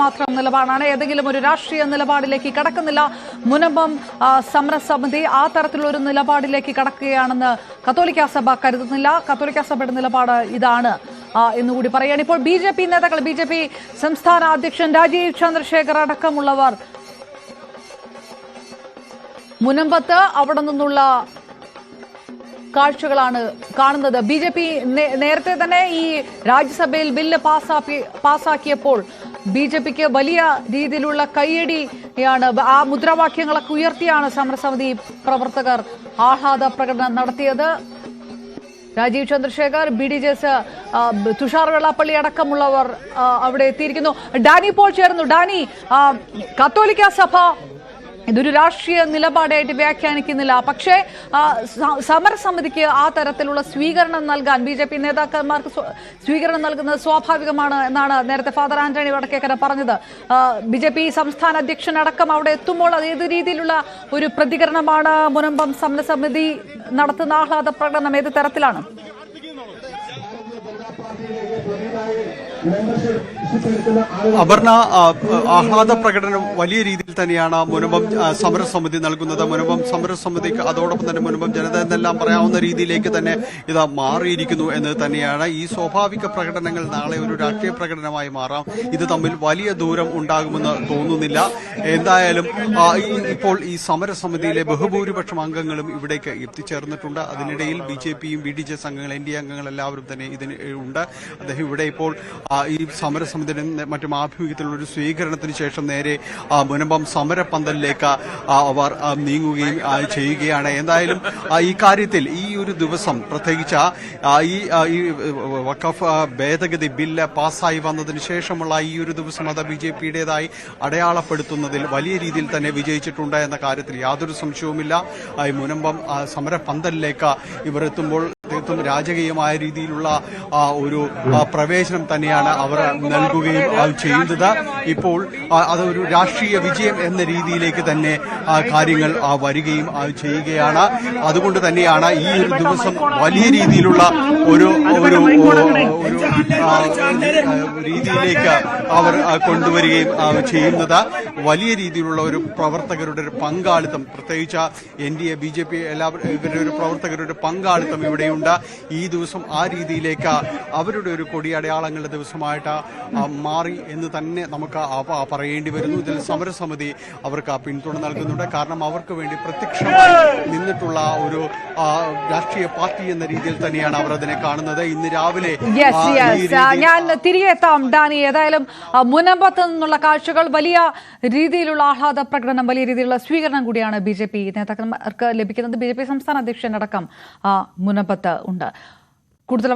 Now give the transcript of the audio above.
മാത്രം നിലപാടാണ്. ഏതെങ്കിലും ഒരു രാഷ്ട്രീയ നിലപാടിലേക്ക് കടക്കുന്നില്ല. മുനമ്പം സമരസമിതി ആ തരത്തിലുള്ള ഒരു നിലപാടിലേക്ക് കടക്കുകയാണെന്ന് കത്തോലിക്ക സഭ കരുതുന്നില്ല. കത്തോലിക്ക സഭയുടെ നിലപാട് ഇതാണ് എന്നുകൂടി പറയുകയാണ്. ഇപ്പോൾ ബി ജെ പി നേതാക്കൾ ബി ജെ പി സംസ്ഥാന അധ്യക്ഷൻ രാജീവ് ചന്ദ്രശേഖർ അടക്കമുള്ളവർ മുനമ്പത്ത് അവിടെ നിന്നുള്ള കാഴ്ചകളാണ് കാണുന്നത്. ബി നേരത്തെ തന്നെ ഈ രാജ്യസഭയിൽ ബില്ല് പാസ്സാക്കി പാസാക്കിയപ്പോൾ ബി ജെ പിക്ക് വലിയ രീതിയിലുള്ള കയ്യടിയാണ്. ആ മുദ്രാവാക്യങ്ങളൊക്കെ ഉയർത്തിയാണ് സമരസമിതി പ്രവർത്തകർ ആഹ്ലാദ പ്രകടനം നടത്തിയത്. Rajeev Chandrasekhar B D J S Thushar Vellappally അടക്കമുള്ളവർ അവിടെ എത്തിയിരിക്കുന്നു. ഡാനി പോൾ ചേർന്നു ഡാനി കത്തോലിക്ക സഭ ഇതൊരു രാഷ്ട്രീയ നിലപാടായിട്ട് വ്യാഖ്യാനിക്കുന്നില്ല. പക്ഷേ സമരസമിതിക്ക് ആ തരത്തിലുള്ള സ്വീകരണം നൽകാൻ ബി ജെ പി നേതാക്കന്മാർക്ക് സ്വീകരണം നൽകുന്നത് സ്വാഭാവികമാണ് എന്നാണ് നേരത്തെ ഫാദർ ആന്റണി വടക്കേക്കര പറഞ്ഞത്. ബി ജെ പി സംസ്ഥാന അധ്യക്ഷൻ അടക്കം അവിടെ എത്തുമ്പോൾ അത് ഏത് രീതിയിലുള്ള ഒരു പ്രതികരണമാണ്? മുനമ്പം സമരസമിതി നടത്തുന്ന ആഹ്ലാദ പ്രകടനം ഏത് തരത്തിലാണ്? അപർണ ആഹ്ലാദ പ്രകടനം വലിയ രീതിയിൽ തന്നെയാണ് മുനമ്പം സമരസമിതി നൽകുന്നത്. മുനമ്പം സമരസമിതിക്ക് അതോടൊപ്പം തന്നെ മുനമ്പം ജനത എന്നെല്ലാം പറയാവുന്ന രീതിയിലേക്ക് തന്നെ ഇത് മാറിയിരിക്കുന്നു എന്ന് തന്നെയാണ്. ഈ സ്വാഭാവിക പ്രകടനങ്ങൾ നാളെ ഒരു രാഷ്ട്രീയ പ്രകടനമായി മാറാം. ഇത് തമ്മിൽ വലിയ ദൂരം ഉണ്ടാകുമെന്ന് തോന്നുന്നില്ല. എന്തായാലും ഇപ്പോൾ ഈ സമരസമിതിയിലെ ബഹുഭൂരിപക്ഷം അംഗങ്ങളും ഇവിടേക്ക് എത്തിച്ചേർന്നിട്ടുണ്ട്. അതിനിടയിൽ ബി ജെ പിയും ബി ഡി ജെ അംഗങ്ങൾ എൻ ഡി എ അംഗങ്ങൾ എല്ലാവരും തന്നെ ഇതിന് ഉണ്ട്. അദ്ദേഹം ഇവിടെ ഇപ്പോൾ ഈ സമരസമിതിയുടെ മറ്റും ആഭിമുഖ്യത്തിലുള്ള ഒരു സ്വീകരണത്തിന് ശേഷം നേരെ മുനമ്പം സമരപന്തലിലേക്ക് അവർ നീങ്ങുകയും ചെയ്യുകയാണ്. എന്തായാലും ഈ കാര്യത്തിൽ ഈ ഒരു ദിവസം പ്രത്യേകിച്ച് ഈ വഖഫ് ഭേദഗതി ബില്ല് പാസ്സായി വന്നതിന് ശേഷമുള്ള ഈ ഒരു ദിവസം അത് ബി ജെ പിയുടേതായി അടയാളപ്പെടുത്തുന്നതിൽ വലിയ രീതിയിൽ തന്നെ വിജയിച്ചിട്ടുണ്ട് എന്ന കാര്യത്തിൽ യാതൊരു സംശയവുമില്ല. ഈ മുനമ്പം സമരപന്തലിലേക്ക് ഇവർ എത്തുമ്പോൾ തീർത്തും രാജകീയമായ രീതിയിലുള്ള ഒരു പ്രവേശനം തന്നെയാണ് അവർ നൽകുകയും ചെയ്തത് ഇപ്പോൾ അതൊരു രാഷ്ട്രീയ വിജയം എന്ന രീതിയിലേക്ക് തന്നെ കാര്യങ്ങൾ വരികയും ചെയ്യുകയാണ്. അതുകൊണ്ട് തന്നെയാണ് ഈ ഒരു ദിവസം വലിയ രീതിയിലുള്ള ഒരു ഒരു രീതിയിലേക്ക് അവർ കൊണ്ടുവരികയും ചെയ്യുന്നത്. വലിയ രീതിയിലുള്ള ഒരു പ്രവർത്തകരുടെ ഒരു പങ്കാളിത്തം പ്രത്യേകിച്ച് N D A B J P എല്ലാവരും ഇവരുടെ ഒരു പ്രവർത്തകരുടെ പങ്കാളിത്തം ഇവിടെയുണ്ട്. ഈ ദിവസം ആ രീതിയിലേക്ക് അവരുടെ ഒരു കൊടിയടയാളങ്ങളുടെ ദിവസമായിട്ട് മാറി എന്ന് തന്നെ നമുക്ക് പറയേണ്ടി വരുന്നു. ഇതിൽ സമരസമിതി അവർക്ക് പിന്തുണ നൽകുന്നുണ്ട്. കാരണം അവർക്ക് വേണ്ടി പ്രത്യക്ഷമായി നിന്നിട്ടുള്ള ഒരു രാഷ്ട്രീയ പാർട്ടി എന്ന രീതിയിൽ തന്നെയാണ് അവർ അതിനെ കാണുന്നത്. ഇന്ന് രാവിലെ ഞാൻ തിരികെ എത്താം. ഡാനി ഏതായാലും മുനമ്പത്ത് നിന്നുള്ള കാഴ്ചകൾ വലിയ രീതിയിലുള്ള ആഹ്ലാദ പ്രകടനം വലിയ രീതിയിലുള്ള സ്വീകരണം കൂടിയാണ് ബി ജെ പി നേതാക്കന്മാർക്ക് ലഭിക്കുന്നത്. ബി ജെ പി സംസ്ഥാന അധ്യക്ഷൻ അടക്കം മുനമ്പത്ത് ഉണ്ട്. കൂടുതൽ